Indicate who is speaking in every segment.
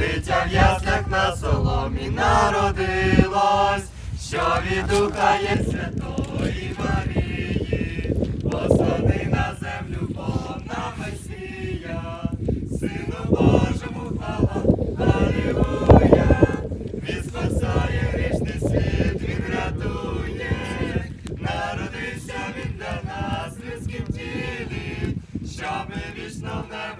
Speaker 1: дитя в яслях на соломі народилось, що від духа є святої Марії, посади на землю Богом на Месія, Сину Божому хвала, Алілуя, Він спасає грішний світ, він рятує, народився він для нас в людськім тілі, щоб ми вічно в небеса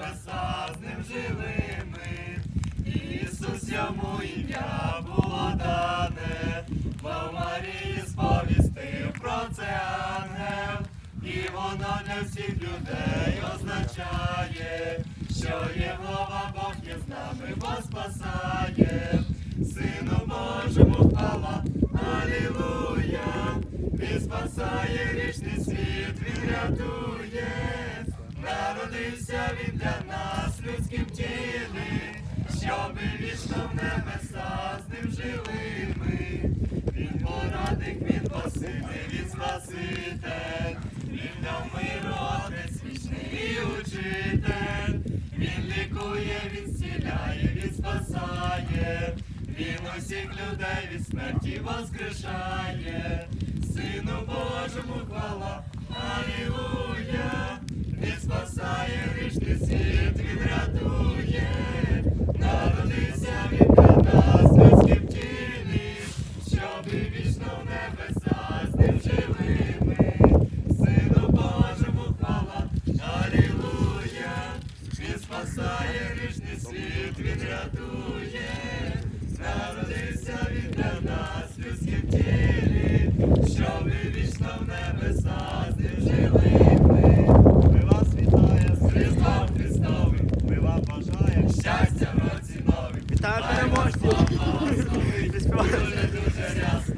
Speaker 1: і воно для всіх людей означає, що Єгова Бог є з нами, бо спасає, Сину Божому хвала, Алілуя, Він спасає грішний світ, Він рятує, народився він для нас в людськім тілі, щоби вічно в небеса з ним жили ми. Він порадник, він посильний, він спаситель, він усіх людей від смерті воскрешає, Сину Божому хвала, небеса жили ми. Ми
Speaker 2: вас вітає,
Speaker 1: Христом Христовий,
Speaker 2: ми вам бажаємо.
Speaker 1: щастя році новим.
Speaker 2: Вітаю переможців!
Speaker 1: Дуже дуже рясно,